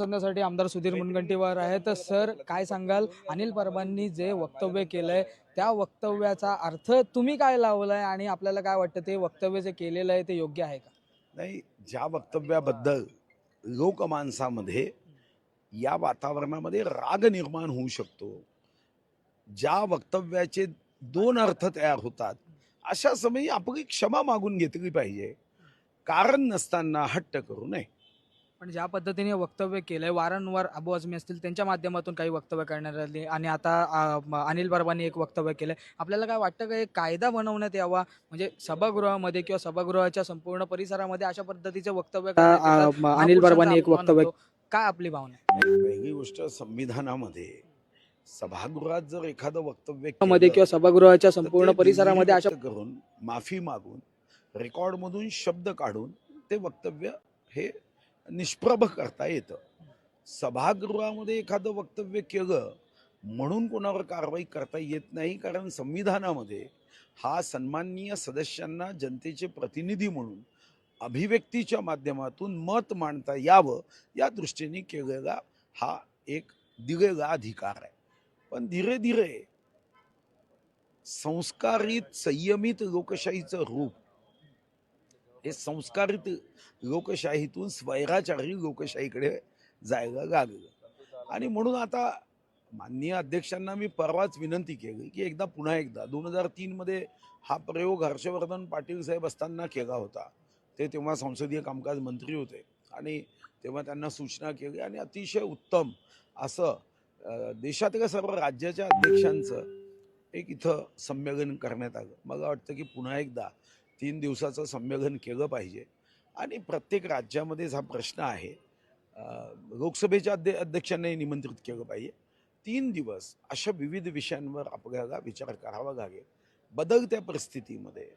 संघासाठी आमदार सुधीर मुनगंटीवार आहेत. तर सर काय सांगाल? अनिल परबांनी जे वक्तव्य केलंय त्या वक्तव्याचा अर्थ तुम्ही काय लावलाय आणि आपल्याला काय वाटतं ते वक्तव्य जे केलेलं आहे ते योग्य आहे का? नाही ज्या वक्तव्याबद्दल लोकमानसामध्ये या वातावरणामध्ये राग निर्माण होऊ शकतो. ज्या वक्तव्याचे दोन अर्थ तयार होतात अशा समयी आपण क्षमा मागून घेतली पाहिजे. कारण नसताना हट्ट करू नये. पण ज्या पद्धतीने वक्तव्य केलंय वारंवार अबू आझमी असतील त्यांच्या माध्यमातून काही वक्तव्य करण्यात आली आणि आता आ, म- अनिल परबांनी एक वक्तव्य केलंय आपल्याला काय वाटतं का एक कायदा बनवण्यात यावा म्हणजे सभागृहामध्ये किंवा सभागृहाच्या संपूर्ण परिसरामध्ये अशा पद्धतीचे वक्तव्य करण्यात येतात. आ- अनिल परबांनी एक अपमान वक्तव्य काय आपली भावना आहे? पहिली गोष्ट संविधानामध्ये सभागृहात जर एखादं वक्तव्यमध्ये किंवा सभागृहाच्या तर संपूर्ण परिसरामध्ये अशा करून माफी मागून रेकॉर्डमधून शब्द काढून ते वक्तव्य हे निष्प्रभ करता येतं. सभागृहामध्ये एखादं वक्तव्य केलं म्हणून कोणावर कारवाई करता येत नाही कारण संविधानामध्ये हा सन्माननीय सदस्यांना जनतेचे प्रतिनिधी म्हणून अभिव्यक्तीच्या माध्यमातून मत मांडता यावं या दृष्टीने केलेला हा एक दिलेला अधिकार आहे. पण धीरे धीरे संस्कारित संयमित लोकशाहीचं रूप हे संस्कारित लोकशाहीतून स्वैराचारी लोकशाहीकडे जायला लागलं. आणि म्हणून आता माननीय अध्यक्षांना मी परवाच विनंती केली की एकदा पुन्हा एकदा दोन हजार तीनमध्ये हा प्रयोग हर्षवर्धन पाटील साहेब असताना केला होता. ते तेव्हा संसदीय कामकाज मंत्री होते आणि तेव्हा त्यांना सूचना केली आणि अतिशय उत्तम असं देशातल्या सर्व राज्याच्या अध्यक्षांचं एक इथं संमेलन करण्यात आलं. मला वाटतं की पुन्हा एकदा तीन दिवसाचं संमेलन केलं पाहिजे. आणि प्रत्येक राज्यामध्येच हा प्रश्न आहे. लोकसभेच्या अध्य अध्यक्षांनाही निमंत्रित केलं पाहिजे. तीन दिवस अशा विविध विषयांवर आपल्याला विचार करावा लागेल. बदलत्या परिस्थितीमध्ये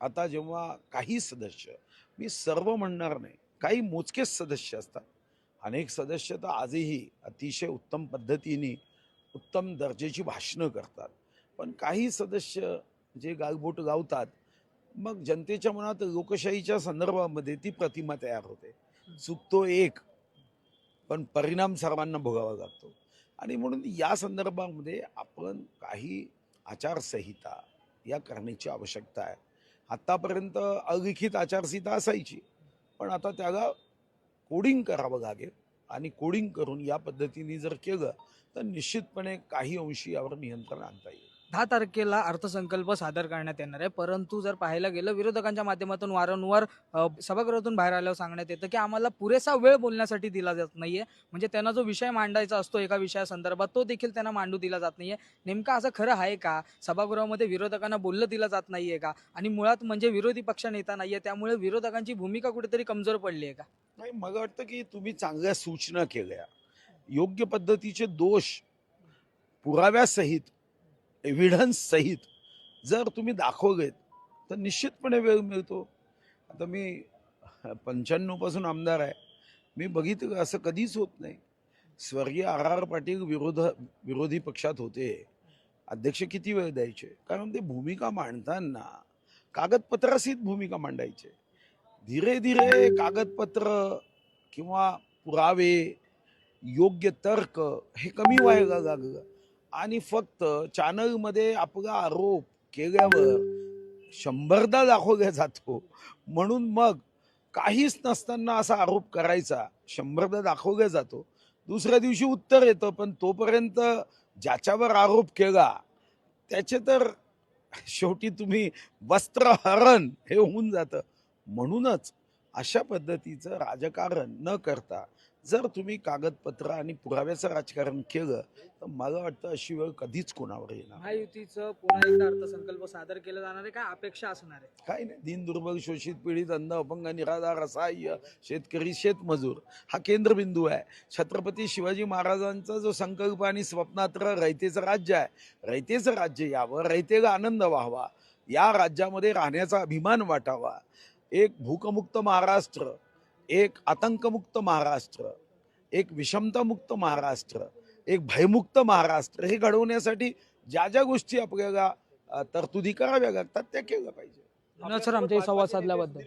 आता जेव्हा काही सदस्य मी सर्व म्हणणार नाही काही मोजकेच सदस्य असतात. अनेक सदस्य तर आजही अतिशय उत्तम पद्धतीने उत्तम दर्जेची भाषणं करतात. पण काही सदस्य जे गालबोट गावतात मग जनतेच्या मनात लोकशाहीच्या संदर्भामध्ये ती प्रतिमा तयार होते. चुकतो एक पण परिणाम सर्वांना भोगावा लागतो. आणि म्हणून या संदर्भामध्ये आपण काही आचारसंहिता या करण्याची आवश्यकता आहे. आत्तापर्यंत अलिखित आचारसंहिता असायची पण आता त्याला कोडिंग करावं लागेल आणि कोडिंग करून या पद्धतीने जर केलं तर निश्चितपणे काही अंशी यावर नियंत्रण आणता येईल. दहा तारखेला अर्थसंकल्प सादर करण्यात येणार आहे. परंतु जर पाहायला गेलं विरोधकांच्या माध्यमातून वारंवार सभागृहातून बाहेर आल्यावर सांगण्यात येतं की आम्हाला पुरेसा वेळ बोलण्यासाठी दिला जात नाहीये. म्हणजे त्यांना जो विषय मांडायचा असतो एका विषयासंदर्भात तो देखील त्यांना मांडू दिला जात नाहीये. नेमकं असं खरं आहे का? सभागृहामध्ये विरोधकांना बोललं दिलं जात नाहीये का? आणि मुळात म्हणजे विरोधी पक्ष नेता नाहीये त्यामुळे विरोधकांची भूमिका कुठेतरी कमजोर पडली आहे का? नाही मला वाटतं की तुम्ही चांगल्या सूचना केल्या. योग्य पद्धतीचे दोष पुराव्यासहित एव्हिडन्स सहित जर तुम्ही दाखवलेत तर निश्चितपणे वेळ मिळतो. आता मी पंच्याण्णवपासून आमदार आहे. मी बघितलं असं कधीच होत नाही. स्वर्गीय आर आर पाटील विरोध विरोधी पक्षात होते. अध्यक्ष किती वेळ द्यायचे? कारण ते भूमिका मांडताना कागदपत्रासहित भूमिका मांडायचे. धीरे धीरे कागदपत्र किंवा पुरावे योग्य तर्क हे कमी व्हायला लागलं. आणि फक्त चॅनलमध्ये आपला आरोप केल्यावर शंभरदा दाखवला जातो. म्हणून मग काहीच नसताना असा आरोप करायचा शंभरदा दाखवला जातो. दुसऱ्या दिवशी उत्तर येतं पण तोपर्यंत ज्याच्यावर आरोप केला त्याचे तर शेवटी तुम्ही वस्त्रहरण हे होऊन जातं. म्हणूनच अशा पद्धतीचं राजकारण न करता जर तुम्ही कागदपत्र आणि पुराव्याचं राजकारण केलं तर मला वाटतं अशी वेळ कधीच कोणावर येणार. महायुतीचं पुन्हा एकदा अर्थसंकल्प सादर केलं जाणार आहे काय अपेक्षा असणार आहे. काही नाही. दीन दुर्बल शोषित पीडित अंध अपंग निराधार असहाय्य शेतकरी शेतमजूर हा केंद्रबिंदू आहे. छत्रपती शिवाजी महाराजांचा जो संकल्प आणि स्वप्नात्र रयतेचं राज्य आहे रयतेचं राज्य यावं रयतेला आनंद व्हावा या राज्यामध्ये राहण्याचा अभिमान वाटावा. एक भूकमुक्त महाराष्ट्र एक आतंकमुक्त महाराष्ट्र एक विषमतामुक्त महाराष्ट्र एक भयमुक्त महाराष्ट्र हे घडवण्यासाठी ज्या ज्या गोष्टी आपल्याला तरतुदी कराव्या लागतात त्या केल्या पाहिजे. सर आमच्याशी संवाद साधल्याबद्दल.